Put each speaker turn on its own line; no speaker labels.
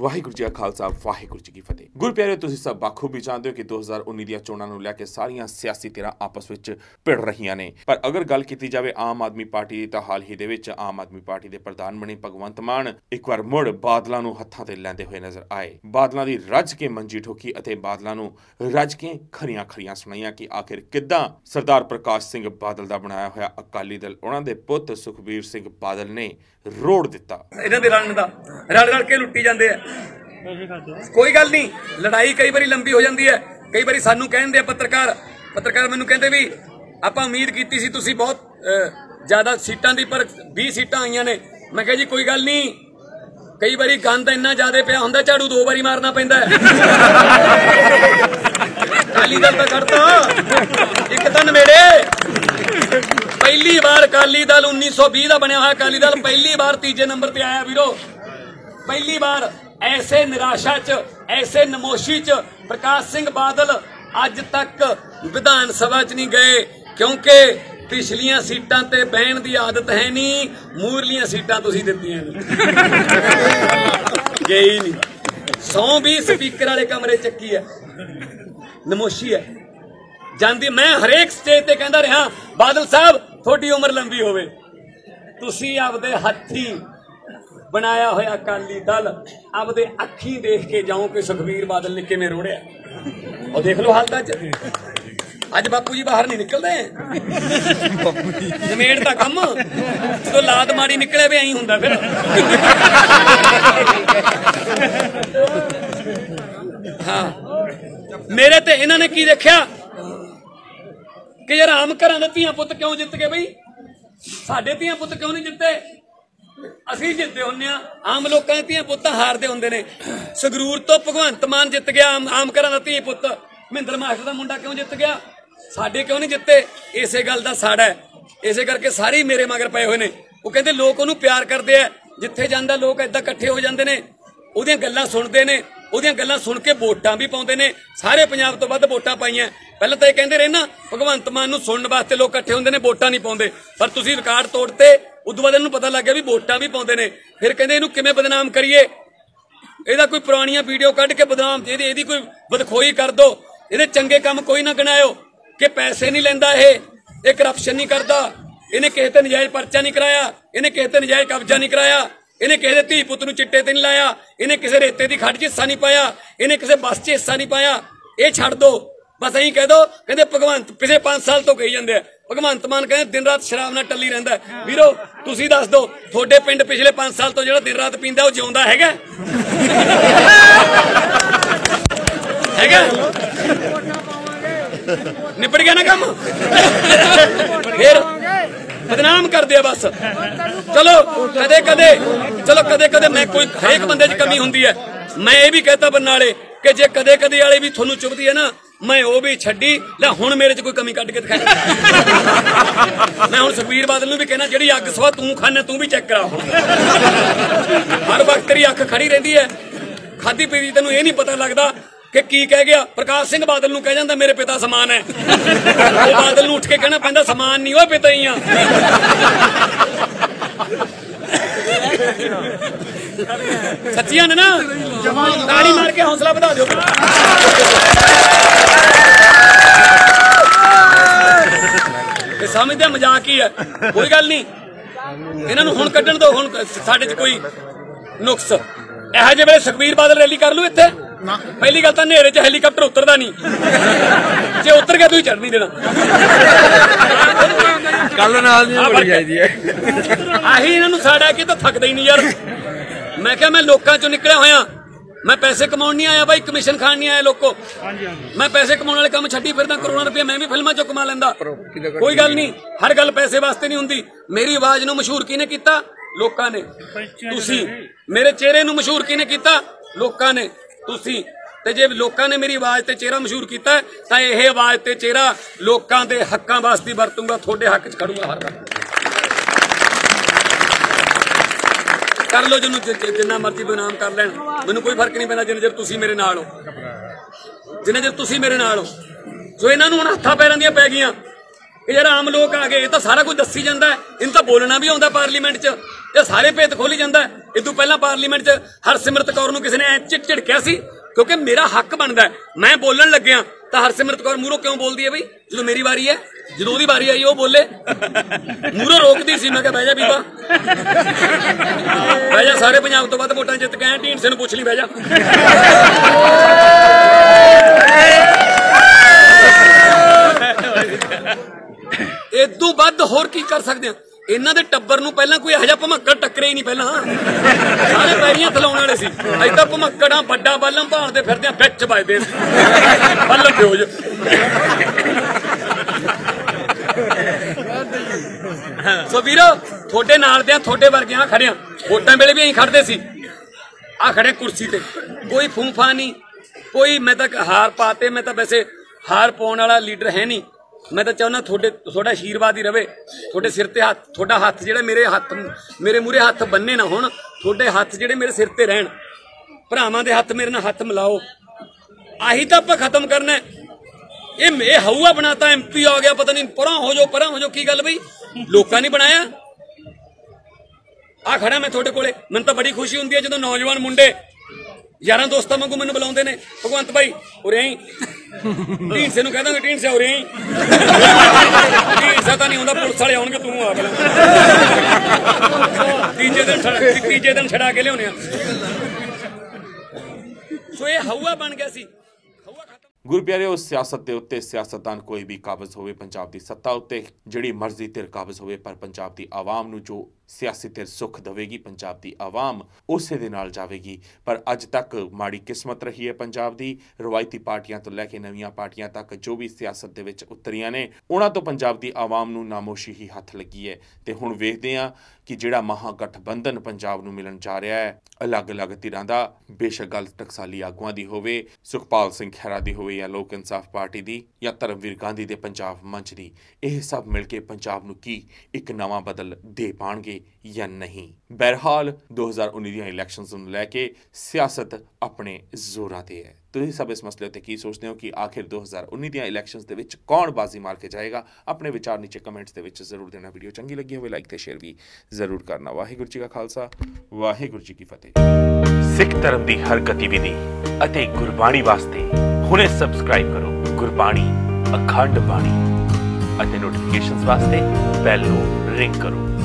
ਵਾਹਿਗੁਰੂ ਜੀ ਕਾ ਖਾਲਸਾ, ਵਾਹਿਗੁਰੂ ਜੀ ਕੀ ਫਤਿਹ। ਗੁਰਪਿਆਰੇ, ਤੁਸੀਂ ਸਭ ਬਾਖੂਬੀ ਜਾਣਦੇ ਹੋ ਕਿ 2019 ਦੀਆਂ ਚੋਣਾਂ ਨੂੰ ਲੈ ਕੇ ਸਾਰੀਆਂ ਸਿਆਸੀ ਧਿਰਾਂ ਆਪਸ ਵਿੱਚ ਭਿੜ ਰਹੀਆਂ ਨੇ। ਪਰ ਅਗਰ ਗੱਲ ਕੀਤੀ ਜਾਵੇ ਆਮ ਆਦਮੀ ਪਾਰਟੀ ਦੀ, ਤਾਂ ਹਾਲ ਹੀ ਦੇ ਵਿੱਚ ਆਮ ਆਦਮੀ ਪਾਰਟੀ ਦੇ ਪ੍ਰਧਾਨ ਬਣੇ ਭਗਵੰਤ ਮਾਨ ਇੱਕ ਵਾਰ ਮੁੜ ਬਾਦਲਾਂ ਨੂੰ ਹੱਥਾਂ ਤੇ ਲੈਂਦੇ ਹੋਏ ਨਜ਼ਰ ਆਏ। ਬਾਦਲਾਂ ਦੀ ਰੱਜ ਕੇ ਮੰਜੀ ਠੋਕੀ ਅਤੇ ਬਾਦਲਾਂ ਨੂੰ ਰੱਜ ਕੇ ਖਰੀਆਂ ਖਰੀਆਂ ਸੁਣਾਈਆਂ ਕਿ ਆਖਿਰ ਕਿੱਦਾਂ ਸਰਦਾਰ ਪ੍ਰਕਾਸ਼ ਸਿੰਘ ਬਾਦਲ ਦਾ ਬਣਾਇਆ ਹੋਇਆ ਅਕਾਲੀ ਦਲ, ਉਹਨਾਂ ਦੇ ਪੁੱਤ ਸੁਖਬੀਰ ਸਿੰਘ ਬਾਦਲ ਨੇ ਰੋੜ ਦਿੱਤਾ।
ਇਹਨਾਂ ਦੇ ਰਲਣ ਦਾ, ਰਲ ਰਲ ਕੇ ਲੁੱਟੀ ਜਾਂਦੇ ਆ। ਕੋਈ ਗੱਲ ਨਹੀਂ, ਲੜਾਈ ਕਈ ਵਾਰੀ ਲੰਬੀ ਹੋ ਜਾਂਦੀ ਹੈ। ਕਈ ਵਾਰੀ ਸਾਨੂੰ ਕਹਿੰਦੇ ਆ ਪੱਤਰਕਾਰ ਪੱਤਰਕਾਰ ਮੈਨੂੰ ਕਹਿੰਦੇ ਵੀ ਆਪਾਂ ਉਮੀਦ ਕੀਤੀ ਸੀ ਤੁਸੀਂ ਬਹੁਤ ਜ਼ਿਆਦਾ ਸੀਟਾਂ ਦੀ, ਪਰ 20 ਸੀਟਾਂ ਆਈਆਂ ਨੇ। ਮੈਂ ਕਿਹਾ ਜੀ, ਕੋਈ ਗੱਲ ਨਹੀਂ। ਕਈ ਵਾਰੀ ਗੰਦ ਇੰਨਾ ਜ਼ਿਆਦਾ ਪਿਆ ਹੁੰਦਾ, ਝਾੜੂ ਦੋ ਵਾਰੀ ਮਾਰਨਾ ਪੈਂਦਾ ਹੈ। ਅਕਾਲੀ ਦਲ ਤਾਂ ਕਰਤਾ ਇੱਕ ਤਾਂ ਨਵੇੜੇ। ਪਹਿਲੀ ਵਾਰ ਅਕਾਲੀ ਦਲ 1920 ਦਾ ਬਣਿਆ ਹੋਇਆ ਅਕਾਲੀ ਦਲ, ਪਹਿਲੀ ਵਾਰ ਤੀਜੇ ਨੰਬਰ ਤੇ ਆਇਆ ਵੀਰੋ। ਪਹਿਲੀ ਵਾਰ। ਐਸੇ ਨਿਰਾਸ਼ਾ 'ਚ, ਐਸੇ ਨਮੋਸ਼ੀ 'ਚ ਪ੍ਰਕਾਸ਼ ਸਿੰਘ ਬਾਦਲ ਅੱਜ ਤੱਕ ਵਿਧਾਨ ਸਭਾ 'ਚ ਨਹੀਂ ਗਏ, ਕਿਉਂਕਿ ਪਿਛਲੀਆਂ ਸੀਟਾਂ ਤੇ ਬਹਿਣ ਦੀ ਆਦਤ ਹੈ ਨਹੀਂ, ਮੂਰਲੀਆਂ ਸੀਟਾਂ ਤੁਸੀਂ ਦਿੱਤੀਆਂ ਨੇ। ਗਏ ਨਹੀਂ। ਸੌ ਵੀ ਸਪੀਕਰ ਵਾਲੇ ਕਮਰੇ ਚੱਕੀ ਹੈ। ਨਮੋਸ਼ੀ ਹੈ। ਜਾਂਦੀ, ਮੈਂ ਹਰੇਕ ਸਟੇਜ ਤੇ ਕਹਿੰਦਾ ਰਿਹਾ, ਬਾਦਲ ਸਾਹਿਬ, ਤੁਹਾਡੀ ਉਮਰ ਲੰਬੀ ਹੋਵੇ। ਤੁਸੀਂ ਆਪਦੇ ਹੱਥੀ ਬਣਾਇਆ ਹੋਇਆ ਅਕਾਲੀ ਦਲ ਆਪਦੇ ਅੱਖੀ ਦੇਖ ਕੇ ਜਾਓ ਕਿ ਸੁਖਬੀਰ ਬਾਦਲ ਨੇ ਕਿਵੇਂ ਰੋੜਿਆ। ਉਹ ਦੇਖ ਲਓ ਹਾਲਤ ਅੱਜ। ਅੱਜ ਬਾਪੂ ਜੀ ਬਾਹਰ ਨਹੀਂ ਨਿਕਲਦੇ। ਬਾਪੂ ਜੀ ਜਮੇੜ ਦਾ ਕੰਮ। ਜਦੋਂ ਲਾਤ ਮਾੜੀ ਨਿਕਲੇ ਵੀ ਐਂ ਹੁੰਦਾ ਫਿਰ। ਹਾਂ। ਮੇਰੇ ਤੇ ਇਹਨਾਂ ਨੇ ਕੀ ਦੇਖਿਆ? ਕਿ ਯਾਰ ਆਮ ਘਰਾਂ ਦੇ ਧੀਆਂ ਪੁੱਤ ਕਿਉਂ ਜਿੱਤ ਗਏ ਬਈ? ਸਾਡੇ ਧੀਆਂ ਪੁੱਤ ਕਿਉਂ ਨਹੀਂ ਜਿੱਤੇ? ਅਸੀਂ ਜਿੱਤਦੇ ਹੁੰਨੇ ਆ ਆਮ ਲੋਕਾਂ ਦੇ ਧੀਆਂ ਪੁੱਤ ਹਾਰਦੇ ਹੁੰਦੇ ਨੇ। ਸੰਗਰੂਰ ਤੋਂ ਭਗਵੰਤ ਮਾਨ ਜਿੱਤ ਗਿਆ, ਆਮ ਆਮ ਘਰਾਂ ਦਾ ਧੀ ਪੁੱਤ ਮਹਿੰਦਰ ਮਾਸਟਰ ਦਾ ਮੁੰਡਾ ਕਿਉਂ ਜਿੱਤ ਗਿਆ? ਸਾਡੇ ਕਿਉਂ ਨਹੀਂ ਜਿੱਤੇ? ਇਸੇ ਗੱਲ ਦਾ ਸਾੜਾ ਹੈ। ਇਸੇ ਕਰਕੇ ਸਾਰੇ ਮੇਰੇ ਮਗਰ ਪਏ ਹੋਏ ਨੇ। ਉਹ ਕਹਿੰਦੇ ਲੋਕ ਉਹਨੂੰ ਪਿਆਰ ਕਰਦੇ ਆ। ਜਿੱਥੇ ਜਾਂਦਾ ਲੋਕ ਏਦਾਂ ਇਕੱਠੇ ਹੋ ਜਾਂਦੇ ਨੇ। ਉਹਦੀਆਂ ਗੱਲਾਂ ਸੁਣਦੇ ਨੇ। ਉਹਦੀਆਂ ਗੱਲਾਂ ਸੁਣ ਕੇ ਵੋਟਾਂ ਵੀ ਪਾਉਂਦੇ ਨੇ। ਸਾਰੇ ਪੰਜਾਬ ਤੋਂ ਵੱਧ ਵੋਟਾਂ ਪਾਈਆਂ। ਪਹਿਲਾਂ ਤਾਂ ਇਹ ਕਹਿੰਦੇ ਰਹੇ ਨਾ, ਭਗਵੰਤ ਮਾਨ ਨੂੰ ਸੁਣਨ ਵਾਸਤੇ ਲੋਕ ਇਕੱਠੇ ਹੁੰਦੇ ਨੇ, ਵੋਟਾਂ ਨਹੀਂ ਪਾਉਂਦੇ। ਪਰ ਤੁਸੀਂ ਰਿਕਾਰਡ ਤੋੜਤੇ ਉਦੋਂ ਬਾਅਦ ਇਹਨੂੰ ਪਤਾ ਲੱਗ ਗਿਆ ਵੀ ਵੋਟਾਂ ਵੀ ਪਾਉਂਦੇ ਨੇ। ਫਿਰ ਕਹਿੰਦੇ ਇਹਨੂੰ ਕਿਵੇਂ ਬਦਨਾਮ ਕਰੀਏ? ਇਹਦਾ ਕੋਈ ਪੁਰਾਣੀਆਂ ਵੀਡੀਓ ਕੱਢ ਕੇ ਬਦਨਾਮ, ਇਹਦੀ ਇਹਦੀ ਕੋਈ ਬਦਖੋਈ ਕਰ ਦੋ। ਇਹਦੇ ਚੰਗੇ ਕੰਮ ਕੋਈ ਨਾ ਗਣਾਇਓ ਕਿ ਪੈਸੇ ਨਹੀਂ ਲੈਂਦਾ ਇਹ। ਇਹ ਕਰਪਸ਼ਨ ਨਹੀਂ ਕਰਦਾ। ਇਹਨੇ ਕਿਸੇ ਤੇ ਨਜਾਇਜ਼ ਪਰਚਾ ਨਹੀਂ ਕਰਾਇਆ। ਇਹਨੇ ਕਿਸੇ ਤੇ ਨਜਾਇਜ਼ ਕਬਜ਼ਾ ਨਹੀਂ ਕਰਾਇਆ। ਇਹਨੇ ਕਿਸੇ ਦੇ ਧੀ ਪੁੱਤ ਨੂੰ ਚਿੱਟੇ ਤੇ ਨਹੀਂ ਲਾਇਆ। ਇਹਨੇ ਕਿਸੇ ਰੇਤੇ ਦੀ ਖੱਡ 'ਚ ਹਿੱਸਾ ਨਹੀਂ ਪਾਇਆ। ਇਹਨੇ ਕਿਸੇ ਬੱਸ 'ਚ ਹਿੱਸਾ ਨਹੀਂ ਪਾਇਆ। ਇਹ ਛੱਡ ਦੋ। ਬਸ ਐਂ ਕਹਿ ਦੋ ਕਹਿੰਦੇ ਭਗਵੰਤ ਪਿਛੇ 5 ਸਾਲ ਤੋਂ ਕਹੀ ਜਾਂਦੇ ਆ। ਭਗਵੰਤ ਮਾਨ ਕਹਿੰਦੇ ਦਿਨ ਰਾਤ ਸ਼ਰਾਬ ਨਾਲ ਟੱਲੀ ਰਹਿੰਦਾ। ਵੀਰੋ ਤੁਸੀਂ ਦੱਸ ਦਿਓ ਤੁਹਾਡੇ ਪਿੰਡ ਪਿਛਲੇ 5 ਸਾਲ ਤੋਂ ਜਿਹੜਾ ਦਿਨ ਰਾਤ ਪੀਂਦਾ ਉਹ ਜਿਉਂਦਾ ਹੈਗਾ? ਹੈਗਾ? ਨਿਬੜ ਗਿਆ ਨਾ ਕੰਮ? ਫਿਰ ਬਦਨਾਮ ਕਰਦੇ ਆ ਬਸ। ਚਲੋ ਕਦੇ ਕਦੇ ਚਲੋ ਕਦੇ ਕਦੇ ਮੈਂ ਕੋਈ ਹਰੇਕ ਬੰਦੇ 'ਚ ਕਮੀ ਹੁੰਦੀ ਹੈ। ਮੈਂ ਇਹ ਵੀ ਕਹਤਾ ਬੰਨਾਲੇ ਕਿ ਜੇ ਕਦੇ ਕਦੇ ਵਾਲੇ ਵੀ ਤੁਹਾਨੂੰ ਚੁਭਦੀ ਹੈ ਨਾ ਮੈਂ ਉਹ ਵੀ ਛੱਡੀ ਲੈ ਹੁਣ ਮੇਰੇ 'ਚ ਕੋਈ ਕਮੀ ਕੱਢ ਕੇ ਦਿਖਾ ਮੈਂ ਹੁਣ ਸੁਖਬੀਰ ਬਾਦਲ ਨੂੰ ਵੀ ਕਹਿਣਾ ਜਿਹੜੀ ਅੱਗ ਸਵਾ ਤੂੰ ਖਾਣੇ ਤੂੰ ਵੀ ਚੈੱਕ ਕਰਾ ਹੁਣ। ਹਰ ਵਕਤ ਤੇਰੀ ਅੱਖ ਖੜੀ ਰਹਿੰਦੀ ਹੈ। ਖਾਦੀ ਪੀਦੀ ਤੈਨੂੰ ਇਹ ਨਹੀਂ ਪਤਾ ਲੱਗਦਾ ਕਿ ਕੀ ਕਹਿ ਗਿਆ। ਪ੍ਰਕਾਸ਼ ਸਿੰਘ ਬਾਦਲ ਨੂੰ ਕਹਿ ਜਾਂਦਾ ਮੇਰੇ ਪਿਤਾ ਸਮਾਨ ਹੈ। ਉਹ ਬਾਦਲ ਨੂੰ ਉੱਠ ਕੇ ਕਹਿਣਾ ਪੈਂਦਾ ਸਮਾਨ ਨਹੀਂ ਉਹ ਪਿਤਾ ਹੀ ਆ। ਸੱਚੀਆਂ ਨੇ ਨਾ? ਤਾੜੀ ਮਾਰ ਕੇ ਹੌਸਲਾ ਵਧਾ ਦਿਓ। ਸਮਝਦੇ ਆ ਮਜ਼ਾਕ ਹੀ ਹੈ ਕੋਈ ਗੱਲ ਨਹੀਂ। ਇਹਨਾਂ ਨੂੰ ਹੁਣ ਕੱਢਣ ਦਿਓ ਹੁਣ ਸਾਡੇ 'ਚ ਕੋਈ ਨੁਕਸ। ਇਹੋ ਜਿਹੇ ਵੇਲੇ ਸੁਖਬੀਰ ਬਾਦਲ ਰੈਲੀ ਕਰ ਲੂ ਇੱਥੇ। ਪਹਿਲੀ ਗੱਲ ਤਾਂ ਹਨੇਰੇ 'ਚ ਹੈਲੀਕਾਪਟਰ ਉਤਰਦਾ ਨਹੀਂ। ਜੇ ਉਤਰ ਗਿਆ ਤੁਸੀਂ ਚੜ ਨਹੀਂ ਦੇਣਾ
ਕੱਲ ਨਾਲ ਨਹੀਂ ਬੜੀ ਚਾਹੀਦੀ ਹੈ।
ਆਹੀ ਇਹਨਾਂ ਨੂੰ ਸਾੜਾ ਕਿ ਤਾਂ ਥੱਕਦਾ ਹੀ ਨਹੀਂ ਯਾਰ। ਮੈਂ ਕਿਹਾ ਮੈਂ ਲੋਕਾਂ ਚੋਂ ਨਿਕਲਿਆ ਹੋਇਆ। ਮੈਂ ਪੈਸੇ ਕਮਾਉਣ ਨਹੀਂ ਆਇਆ ਬਾਈ ਕਮਿਸ਼ਨ ਖਾਣ ਨਹੀਂ ਆਇਆ ਲੋਕੋ। ਮੈਂ ਪੈਸੇ ਕਮਾਉਣ ਵਾਲੇ ਕੰਮ ਛੱਡੀ ਫਿਰਦਾ ਕਰੋਨਾ ਰੁਪਏ ਮੈਂ ਵੀ ਫਿਲਮਾਂ ਚੋਂ ਕਮਾ ਲੈਂਦਾ। ਕੋਈ ਗੱਲ ਨਹੀਂ? ਹਰ ਗੱਲ ਪੈਸੇ ਵਾਸਤੇ ਨਹੀਂ ਹੁੰਦੀ। ਮੇਰੀ ਆਵਾਜ਼ ਨੂੰ ਮਸ਼ਹੂਰ ਕਿਹਨੇ ਕੀਤਾ? ਲੋਕਾਂ ਨੇ। ਤੁਸੀਂ। ਮੇਰੇ ਚਿਹਰੇ ਨੂੰ ਮਸ਼ਹੂਰ ਕਿਹਨੇ ਕੀਤਾ? ਲੋਕਾਂ ਨੇ। ਤੁਸੀਂ। ਤੇ ਜੇ ਲੋਕਾਂ ਨੇ ਮੇਰੀ ਆਵਾਜ਼ ਤੇ ਚਿਹਰਾ ਮਸ਼ਹੂਰ ਕੀਤਾ ਤਾਂ ਇਹ ਆਵਾਜ਼ ਤੇ ਚਿਹਰਾ ਲੋਕਾਂ ਦੇ ਹੱਕਾਂ ਵਾਸਤੇ ਵਰਤੂੰਗਾ ਤੁਹਾਡੇ ਹੱਕ 'ਚ ਖੜੂੰਗਾ ਹਰ ਵਕਤ ਕਰ ਲਓ ਜਿਹਨੂੰ ਜਿੰਨਾ ਮਰਜ਼ੀ ਬਨਾਮ ਕਰ ਲੈਣ। ਮੈਨੂੰ ਕੋਈ ਫ਼ਰਕ ਨਹੀਂ ਪੈਂਦਾ ਜਿੰਨੇ ਚਿਰ ਤੁਸੀਂ ਮੇਰੇ ਨਾਲ ਹੋ। ਜਿੰਨੇ ਚਿਰ ਤੁਸੀਂ ਮੇਰੇ ਨਾਲ ਹੋ। ਸੋ ਇਹਨਾਂ ਨੂੰ ਹੁਣ ਹੱਥਾਂ ਪੈਰਾਂ ਦੀਆਂ ਪੈ ਗਈਆਂ, ਇਹ ਜਿਹੜਾ ਆਮ ਲੋਕ ਆ ਗਏ, ਇਹ ਤਾਂ ਸਾਰਾ ਕੁਝ ਦੱਸੀ ਜਾਂਦਾ ਇਹਨੂੰ ਤਾਂ ਬੋਲਣਾ ਵੀ ਆਉਂਦਾ ਪਾਰਲੀਮੈਂਟ 'ਚ ਇਹ ਸਾਰੇ ਭੇਤ ਖੋਲੀ ਜਾਂਦਾ ਇਹ ਤੋਂ ਪਹਿਲਾਂ ਪਾਰਲੀਮੈਂਟ 'ਚ ਹਰਸਿਮਰਤ ਕੌਰ ਨੂੰ ਕਿਸੇ ਨੇ ਐ ਚਿੜ ਝਿੜਕਿਆ ਸੀ ਕਿਉਂਕਿ ਮੇਰਾ ਹੱਕ ਬਣਦਾ ਮੈਂ ਬੋਲਣ ਲੱਗਿਆ ਤਾਂ ਹਰਸਿਮਰਤ ਕੌਰ ਮੂਹਰੋਂ ਕਿਉਂ ਬੋਲਦੀ ਹੈ ਬਈ? ਜਦੋਂ ਮੇਰੀ ਵਾਰੀ ਹੈ, ਜਦੋਂ ਉਹਦੀ ਵਾਰੀ ਆਈ, ਉਹ ਬੋਲੇ। ਮੂਹਰੋਂ ਰੋਕਦੀ ਸੀ, ਮੈਂ ਕਿਹਾ, ਬਹਿ ਜਾ ਬੀਬਾ। ਬਹਿ ਜਾ, ਸਾਰੇ ਪੰਜਾਬ ਤੋਂ ਵੱਧ ਵੋਟਾਂ ਜਿੱਤ ਕੇ ਢੀਂਡਸੇ ਨੂੰ ਪੁੱਛ ਲਈ, ਬਹਿ ਜਾ। ਇਦੋਂ ਵੱਧ ਹੋਰ ਕੀ ਕਰ ਸਕਦੇ ਆ? ਇਹਨਾਂ ਦੇ ਟੱਬਰ ਨੂੰ ਪਹਿਲਾਂ ਕੋਈ ਇਹੋ ਜਿਹਾ ਭਮੱਕੜ ਟੱਕਰੇ ਹੀ ਨਹੀਂ ਪਹਿਲਾਂ। ਸਾਰੇ ਪੈਰੀਆਂ ਥਲਾਉਣ ਸੀ। ਅੱਜ ਤਾਂ ਭਮੱਕੜਾਂ ਵੱਡਾ ਬਾਲਮ ਭਾਲਦੇ ਫਿਰਦੇ ਆ ਵਿੱਚ ਵੱਜਦੇ ਸੀ। ਬੱਲਮ ਫਿਓਜ ਸੋ ਵੀਰੋ, ਤੁਹਾਡੇ ਨਾਲ ਦੇ ਆ ਤੁਹਾਡੇ ਵਰਗਿਆਂ ਖੜਿਆ ਵੋਟਾਂ ਵੇਲੇ ਵੀ ਅਸੀਂ ਖੜਦੇ ਸੀ। ਆ ਖੜੇ ਕੁਰਸੀ ਤੇ। ਕੋਈ ਫੂਫਾ ਨਹੀਂ। ਕੋਈ ਮੈਂ ਤਾਂ ਹਾਰ ਪਾਤੇ, ਮੈਂ ਤਾਂ ਵੈਸੇ ਹਾਰ ਪਾਉਣ ਵਾਲਾ ਲੀਡਰ ਹੈ ਨਹੀਂ। ਮੈਂ ਤਾਂ ਚਾਹੁੰਦਾ ਤੁਹਾਡੇ, ਤੁਹਾਡਾ ਆਸ਼ੀਰਵਾਦ ਹੀ ਰਵੇ। ਤੁਹਾਡੇ ਸਿਰ ਤੇ ਹੱਥ, ਤੁਹਾਡਾ ਹੱਥ ਜਿਹੜਾ ਮੇਰੇ ਹੱਥ, ਮੇਰੇ ਮੂਰੇ ਹੱਥ ਬੰਨੇ ਨਾ ਹੋਣ। ਤੁਹਾਡੇ ਹੱਥ ਜਿਹੜੇ ਮੇਰੇ ਸਿਰ ਤੇ ਰਹਿਣ, ਭਰਾਵਾਂ ਦੇ ਹੱਥ ਮੇਰੇ ਨਾਲ ਹੱਥ ਮਿਲਾਓ। ਆਹੀ ਤਾਂ ਆਪਾਂ ਖਤਮ ਕਰਨਾ ਹੈ। ਇਹ ਇਹ ਹਊਆ ਬਣਾਤਾ ਐਮਪੀ ਆ ਗਿਆ, ਪਤਾ ਨਹੀਂ ਪਰਾਂ ਹੋ ਜਾਓ, ਪਰਾਂ ਹੋ ਜਾਓ, ਕੀ ਗੱਲ ਬਈ? ਲੋਕਾਂ ਨੇ ਬਣਾਇਆ। ਆ ਖੜਾ ਮੈਂ ਤੁਹਾਡੇ ਕੋਲੇ। ਮੈਨੂੰ ਤਾਂ ਬੜੀ ਖੁਸ਼ੀ ਹੁੰਦੀ ਹੈ ਜਦੋਂ ਨੌਜਵਾਨ ਮੁੰਡੇ ਯਾਰਾਂ ਦੋਸਤਾਂ ਵਾਂਗੂ ਮੈਨੂੰ ਬੁਲਾਉਂਦੇ ਨੇ। ਭਗਵੰਤ ਭਾਈ, ਉਰੇ ਆਈ। ਢੀਂਸੇ ਨੂੰ ਕਹਿ ਢੀਂਸੇ ਉਰੇ ਆਈ। ਢੀਂਸਾ ਤਾਂ ਨਹੀਂ ਹੁੰਦਾ, ਪੁਲਿਸ ਵਾਲੇ ਆਉਣਗੇ, ਤੂੰ ਆ ਪਹਿਲਾਂ। ਤੀਜੇ ਦਿਨ ਤੀਜੇ ਦਿਨ ਛੜਾ ਕੇ ਲਿਆਉਣੇ ਆ। ਸੋ ਇਹ ਹਊਆ ਬਣ ਗਿਆ ਸੀ।
ਗੁਰੂ ਪਿਆਰਿਓ, ਸਿਆਸਤ ਦੇ ਉੱਤੇ ਸਿਆਸਤਦਾਨ ਕੋਈ ਵੀ ਕਾਬਜ਼ ਹੋਵੇ, ਪੰਜਾਬ ਦੀ ਸੱਤਾ ਉੱਤੇ, ਜਿਹੜੀ ਮਰਜ਼ੀ ਧਿਰ ਕਾਬਜ਼ ਹੋਵੇ, ਪਰ ਪੰਜਾਬ ਦੀ ਆਵਾਮ ਨੂੰ ਜੋ ਸਿਆਸੀ ਧਿਰ ਸੁੱਖ ਦੇਵੇਗੀ, ਪੰਜਾਬ ਦੀ ਆਵਾਮ ਉਸੇ ਦੇ ਨਾਲ ਜਾਵੇਗੀ। ਪਰ ਅੱਜ ਤੱਕ ਮਾੜੀ ਕਿਸਮਤ ਰਹੀ ਹੈ ਪੰਜਾਬ ਦੀ। ਰਵਾਇਤੀ ਪਾਰਟੀਆਂ ਤੋਂ ਲੈ ਕੇ ਨਵੀਆਂ ਪਾਰਟੀਆਂ ਤੱਕ ਜੋ ਵੀ ਸਿਆਸਤ ਦੇ ਵਿੱਚ ਉਤਰੀਆਂ ਨੇ, ਉਹਨਾਂ ਤੋਂ ਪੰਜਾਬ ਦੀ ਆਵਾਮ ਨੂੰ ਨਾਮੋਸ਼ੀ ਹੀ ਹੱਥ ਲੱਗੀ ਹੈ। ਤੇ ਹੁਣ ਵੇਖਦੇ ਹਾਂ ਕਿ ਜਿਹੜਾ ਮਹਾਗਠਬੰਧਨ ਪੰਜਾਬ ਨੂੰ ਮਿਲਣ ਜਾ ਰਿਹਾ ਹੈ, ਅਲੱਗ-ਅਲੱਗ ਧਿਰਾਂ ਦਾ, ਬੇਸ਼ੱਕ ਗੱਲ ਟਕਸਾਲੀ ਆਗੂਆਂ ਦੀ ਹੋਵੇ, ਸੁਖਪਾਲ ਸਿੰਘ ਖਹਿਰਾ ਦੀ ਹੋਵੇ ਜਾਂ ਲੋਕ ਇਨਸਾਫ ਪਾਰਟੀ ਦੀ ਜਾਂ ਧਰਮਵੀਰ ਗਾਂਧੀ ਦੇ ਪੰਜਾਬ ਮੰਚ ਦੀ, ਇਹ ਸਭ ਮਿਲ ਕੇ ਪੰਜਾਬ ਨੂੰ ਕੀ ਇੱਕ ਨਵਾਂ ਬਦਲ ਦੇ ਪਾਣਗੇ? ਜਾਂ ਨਹੀਂ। ਬਹਰਹਾਲ 2019 ਦੀਆਂ ਇਲੈਕਸ਼ਨਸ ਨੂੰ ਲੈ ਕੇ ਸਿਆਸਤ ਆਪਣੇ ਜ਼ੋਰਾਂ ਤੇ ਹੈ। ਤੁਸੀਂ ਸਭ ਇਸ ਮਸਲੇ ਉੱਤੇ ਕੀ ਸੋਚਦੇ ਹੋ ਕਿ ਆਖਿਰ 2019 ਦੀਆਂ ਇਲੈਕਸ਼ਨਸ ਦੇ ਵਿੱਚ ਕੌਣ ਬਾਜ਼ੀ ਮਾਰ ਕੇ ਜਾਏਗਾ? ਆਪਣੇ ਵਿਚਾਰ ਨੀਚੇ ਕਮੈਂਟਸ ਦੇ ਵਿੱਚ ਜ਼ਰੂਰ ਦੇਣਾ। ਵੀਡੀਓ ਚੰਗੀ ਲੱਗੀ ਹੋਵੇ ਲਾਈਕ ਤੇ ਸ਼ੇਅਰ ਵੀ ਜ਼ਰੂਰ ਕਰਨਾ। ਵਾਹਿਗੁਰੂ ਜੀ ਕਾ ਖਾਲਸਾ, ਵਾਹਿਗੁਰੂ ਜੀ ਕੀ ਫਤਿਹ।
ਸਿੱਖ ਧਰਮ ਦੀ ਹਰ ਗਤੀਵਿਧੀ ਅਤੇ ਗੁਰਬਾਣੀ ਵਾਸਤੇ ਹੁਣੇ ਸਬਸਕ੍ਰਾਈਬ ਕਰੋ ਗੁਰਬਾਣੀ ਅਖੰਡ ਬਾਣੀ ਅਤੇ ਨੋਟੀਫਿਕੇਸ਼ਨਸ ਵਾਸਤੇ ਬੈਲ ਨੂੰ ਰਿੰਗ ਕਰੋ।